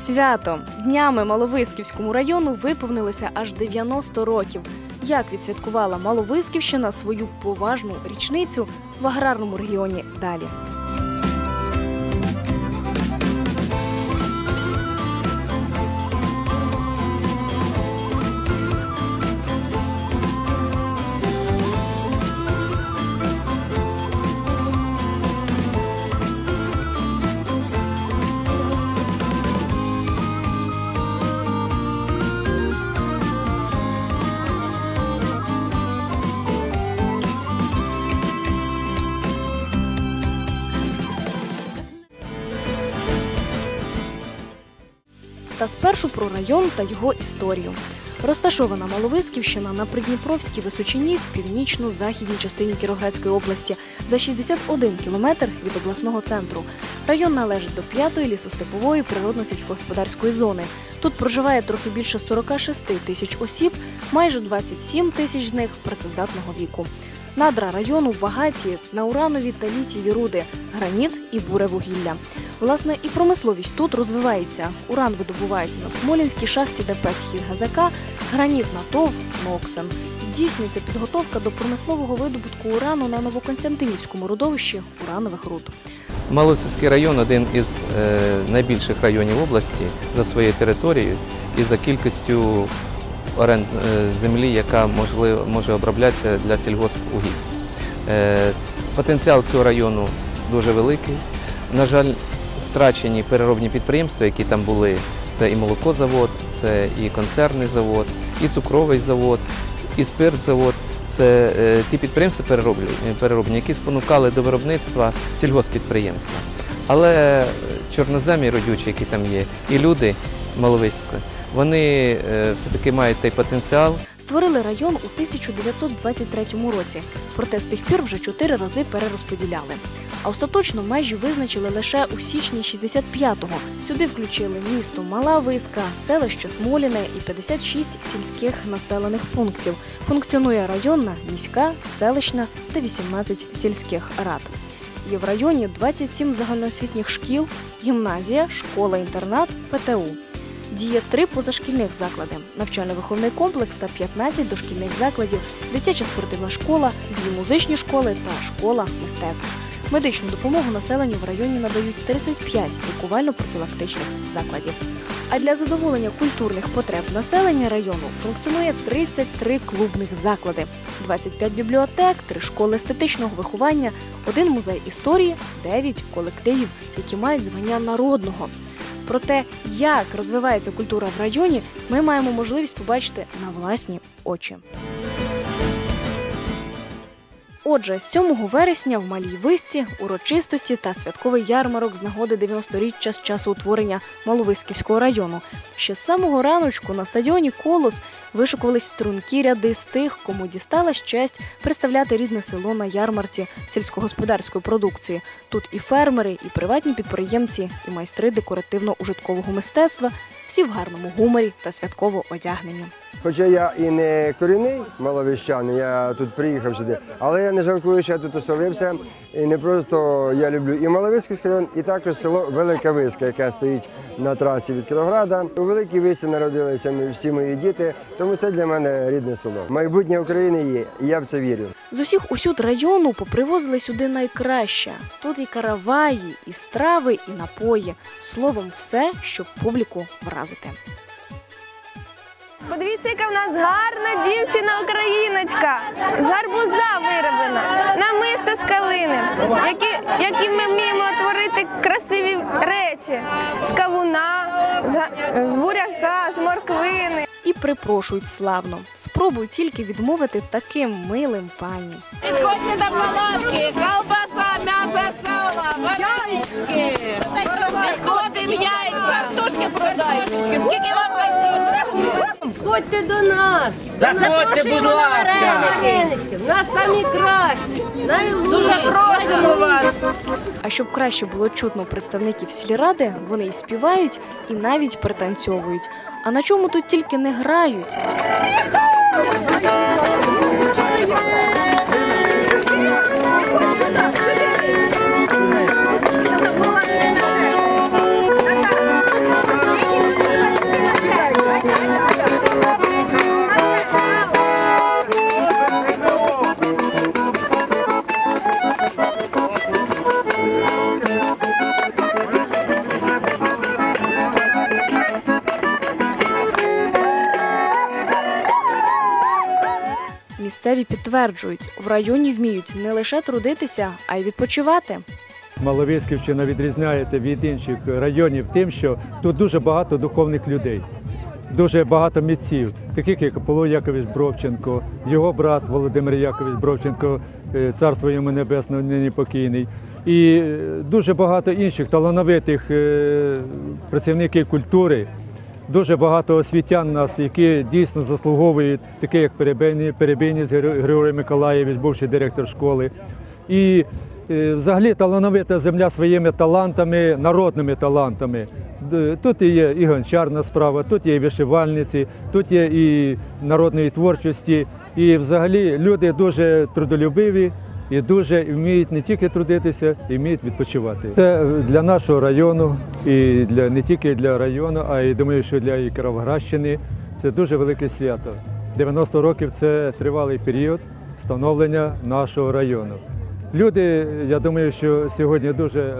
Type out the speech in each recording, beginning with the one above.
свято. Днями Маловисківському району виповнилося аж 90 років. Як відсвяткувала Маловисківщина свою поважну річницю в аграрному регіоні далі. Та спершу про район та його історію. Розташована Маловисківщина на Придніпровській височині в північно-західній частині Кіровоградської області за 61 кілометр від обласного центру. Район належить до п'ятої лісостепової природно-сільськогосподарської зони. Тут проживає трохи більше 46 тисяч осіб, майже 27 тисяч з них працездатного віку. Надра району багаті на уранові та літієві руди, граніт і буре вугілля. Власне, і промисловість тут розвивається. Уран видобувається на Смолінській шахті ДП «Схід ГЗК», граніт на ТОВ «Ноксен». Здійснюється підготовка до промислового видобутку урану на Новоконстантинівському родовищі уранових руд. Малосільський район один із е, найбільших районів області за своєю територією і за кількістю оренд е, землі, яка може оброблятися для сільгоспугідь. Е, потенціал цього району дуже великий. На жаль, втрачені переробні підприємства, які там були. Це і молокозавод, це і консервний завод, і цукровий завод, і спиртзавод. Це е, ті підприємства переробні, які спонукали до виробництва сільгоспідприємства. Але чорноземі родючі, які там є, і люди маловиська, вони е, все-таки мають той потенціал, Створили район у 1923 році, проте з тих пір вже чотири рази перерозподіляли. А остаточно межі визначили лише у січні 65-го. Сюди включили місто Мала Виска, селище Смоліне і 56 сільських населених пунктів. Функціонує районна, міська, селищна та 18 сільських рад. Є в районі 27 загальноосвітніх шкіл, гімназія, школа-інтернат, ПТУ. Діє три позашкільних заклади: навчально-виховний комплекс та 15 дошкільних закладів, дитяча спортивна школа, дві музичні школи та школа мистецтв. Медичну допомогу населенню в районі надають 35 лікувально-профілактичних закладів. А для задоволення культурних потреб населення району функціонує 33 клубних заклади, 25 бібліотек, 3 школи естетичного виховання, один музей історії, 9 колективів, які мають звання народного. Про те, як розвивається культура в районі, ми маємо можливість побачити на власні очі. Отже, 7 вересня в Малій Висці урочистості та святковий ярмарок з нагоди 90-річчя з часу утворення Маловиськівського району. Ще з самого раночку на стадіоні Колос вишукувались стрункі ряди з тих, кому дісталась честь представляти рідне село на ярмарці сільськогосподарської продукції. Тут і фермери, і приватні підприємці, і майстри декоративно-ужиткового мистецтва, всі в гарному гуморі та святково одягнені. Хоча я і не корінний маловіщанин, я тут приїхав сюди, але я не жалкую, що я тут оселився. І не просто я люблю і Маловиський район, і також село Велика Виска, яке стоїть на трасі від Кіровграда. У Великій Висі народилися ми всі мої діти, тому це для мене рідне село. Майбутнє України є, і я в це вірю. З усіх усюд району попривозили сюди найкраще. Тут і караваї, і страви, і напої. Словом, все, щоб публіку вразити. Подивіться, яка в нас гарна дівчина-україночка. З гарбуза вироблена, намисто з калини, які, які ми вміємо творити красиві речі з кавуна, з, з буряка, з морквини. І припрошують славно. Спробуй тільки відмовити таким милим пані. Підходьте до палатки, колбаса, м'ясо, сало, варенички. Підходимо яйця, тушки продають. Скільки вам дають? Входьте до нас. Заходьте, будь ласка. В нас самі кращі, найлучші. Дуже просимо вас. А щоб краще було чутно представників сільради, вони і співають, і навіть пританцьовують. А на чому тут тільки не грають? Місцеві підтверджують, в районі вміють не лише трудитися, а й відпочивати. Маловисківщина відрізняється від інших районів тим, що тут дуже багато духовних людей, дуже багато митців, таких як Аполло Якович Бровченко, його брат Володимир Якович Бровченко, е, царство йому небесне, нині покійний. І е, дуже багато інших талановитих е, працівників культури, дуже багато освітян нас, які дійсно заслуговують, такі як Перебійні, Перебійніс Григорій Миколаєвич, бувший директор школи. І е, взагалі талановита земля своїми талантами, народними талантами. Тут є і гончарна справа, тут є і вишивальниці, тут є і народної творчості. І взагалі люди дуже трудолюбиві і дуже вміють не тільки трудитися, і вміють відпочивати. Це для нашого району, і для не тільки для району, а й думаю, що для і Кіровоградщини це дуже велике свято. 90 років це тривалий період становлення нашого району. Люди, я думаю, що сьогодні дуже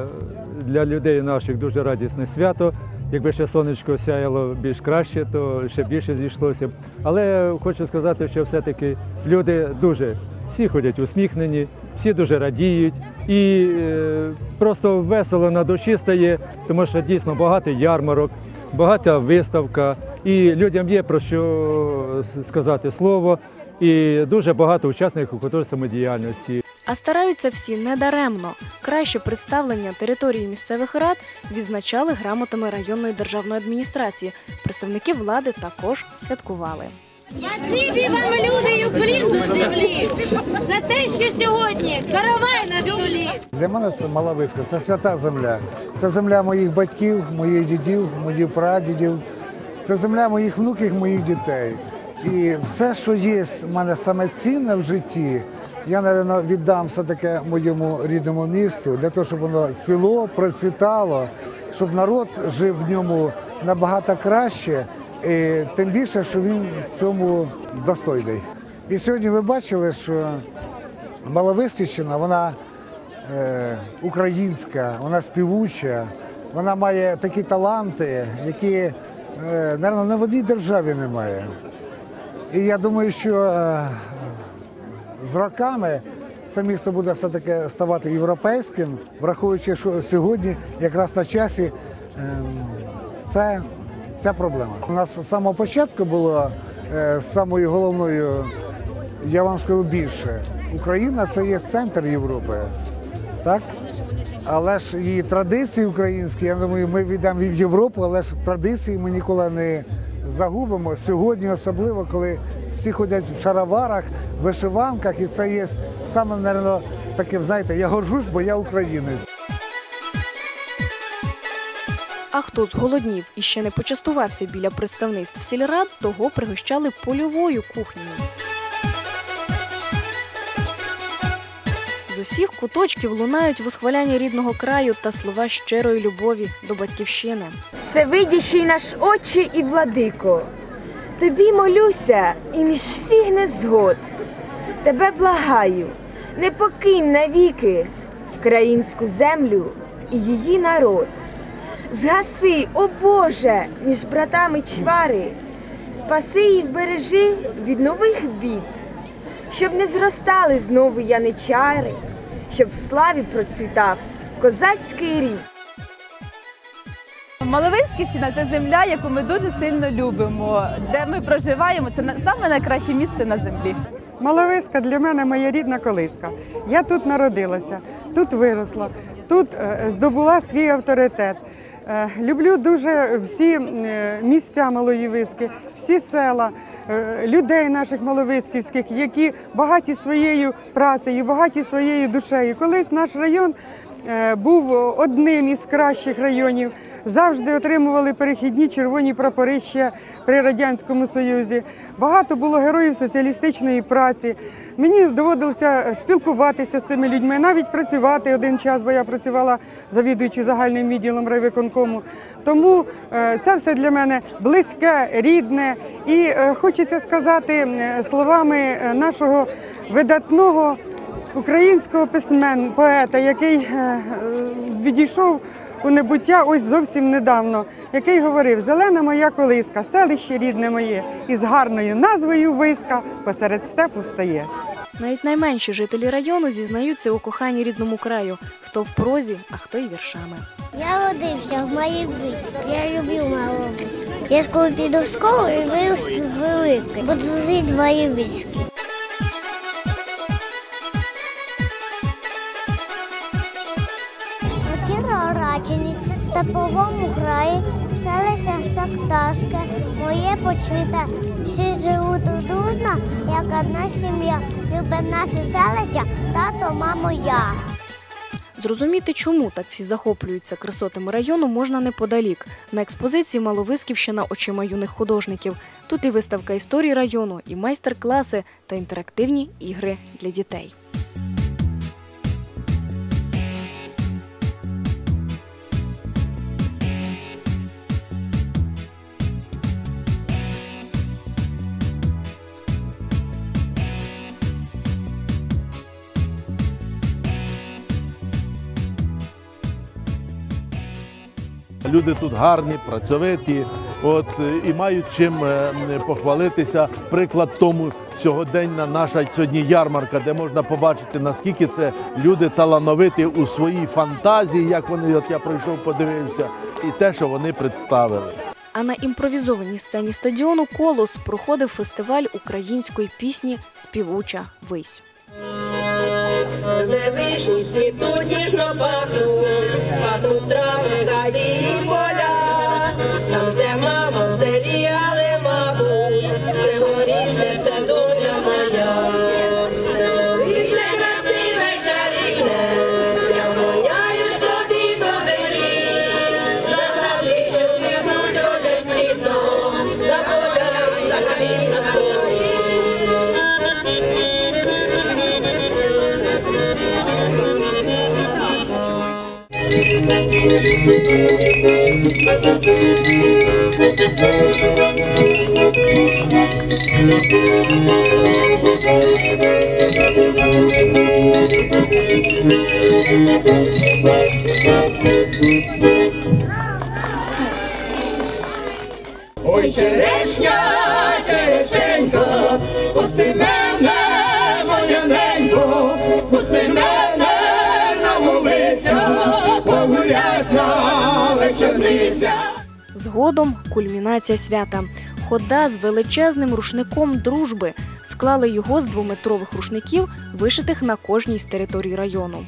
для людей наших дуже радісне свято. Якби ще сонечко сяяло більш краще, то ще більше зійшлося. Але хочу сказати, що все-таки люди дуже всі ходять усміхнені, всі дуже радіють і е, просто весело на душі стає, тому що дійсно багато ярмарок, багата виставка, і людям є про що сказати слово, і дуже багато учасників художньої самодіяльності. А стараються всі недаремно. Краще представлення території місцевих рад відзначали грамотами районної державної адміністрації. Представники влади також святкували. Спасибі вам, люди, і уклін до землі, за те, що сьогодні каравай на столі. Для мене це Малависька, це свята земля. Це земля моїх батьків, моїх дідів, моїх прадідів. Це земля моїх внуків, моїх дітей. І все, що є в мене саме цінне в житті, я, мабуть, віддам все таке моєму рідному місту для того, щоб воно цвіло, процвітало, щоб народ жив в ньому набагато краще, і тим більше, що він в цьому достойний. І сьогодні ви бачили, що Маловистівщина, вона е, українська, вона співуча, вона має такі таланти, які, е, мабуть, не в одній державі немає. І я думаю, що е, з роками це місто буде все-таки ставати європейським, враховуючи, що сьогодні якраз на часі е, це, ця проблема. У нас з самого початку було е, самою головною я вам скажу більше. Україна це є центр Європи. Так? Але ж і традиції українські, я думаю, ми віддамо в Європу, але ж традиції ми ніколи не загубимо. Сьогодні, особливо, коли всі ходять в шароварах, вишиванках, і це є саме, мабуть, таке, знаєте, я горжусь, бо я українець. А хто зголоднів і ще не почастувався біля представництв сільрад, того пригощали польовою кухнею. Усіх куточків лунають восхваляння рідного краю та слова щирої любові до батьківщини. Всевидящий наш Отче і владико, тобі молюся і між всіх незгод. Тебе благаю, не покинь навіки вкраїнську землю і її народ. Згаси, о Боже, між братами чвари, спаси і вбережи від нових бід, щоб не зростали знову яничари, щоб в славі процвітав козацький рід. Маловиськівщина це земля, яку ми дуже сильно любимо, де ми проживаємо. Це саме найкраще місце на землі. Маловиська для мене моя рідна колиска. Я тут народилася, тут виросла, тут е, здобула свій авторитет. Е, Люблю дуже всі е, місця Малої Виски, всі села, е, людей наших маловисківських, які багаті своєю працею, багаті своєю душею. Колись наш район був одним із кращих районів. Завжди отримували перехідні червоні прапори ще при радянському союзі. Багато було героїв соціалістичної праці. Мені доводилося спілкуватися з цими людьми, навіть працювати один час, бо я працювала завідуючи загальним відділом райвиконкому. Тому е, це все для мене близьке, рідне. І е, хочеться сказати е, словами е, нашого видатного українського письмен, поета, який е, е, відійшов у небуття ось зовсім недавно, який говорив: Зелена моя колиска, селище рідне моє, із гарною назвою Виска посеред степу стає. Навіть найменші жителі району зізнаються у коханні рідному краю, хто в прозі, а хто й віршами. Я родився в моїй виску. Я люблю мою виску. Я скоро піду в школу і виросту великий. Буду жити в моїй вискі. Степовому краї, селище Сакташке, моє почвіте. Всі живуть дружно, як одна сім'я. Любимо наше селище, тато, мамо, я. Зрозуміти, чому так всі захоплюються красотами району, можна неподалік. На експозиції Маловисківщина очима юних художників. Тут і виставка історії району, і майстер-класи та інтерактивні ігри для дітей. Люди тут гарні, працьовиті, от і мають чим е, похвалитися. Приклад тому сьогоденна наша сьогодні ярмарка, де можна побачити, наскільки це люди талановиті у своїй фантазії, як вони, от я пройшов, подивився, і те, що вони представили. А на імпровізованій сцені стадіону Колос проходив фестиваль української пісні Співуча вись. Не вишні цвітуть ніжно пахнуть, Ой, черешня, Згодом кульмінація свята. Хода з величезним рушником дружби склали його з двометрових рушників, вишитих на кожній з територій району.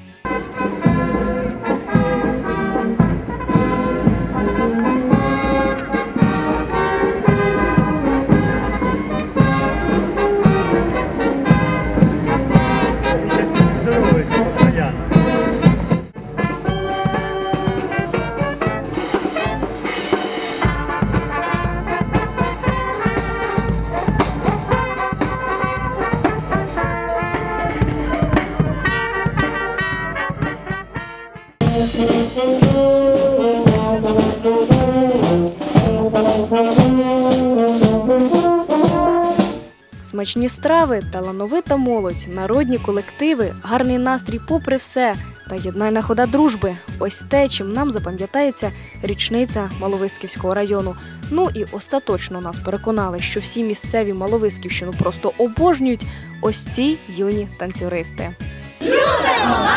Смачні страви, талановита молодь, народні колективи, гарний настрій попри все та єднальна хода дружби. Ось те, чим нам запам'ятається річниця Маловисківського району. Ну і остаточно нас переконали, що всі місцеві Маловисківщину просто обожнюють ось ці юні танцюристи. Любимо,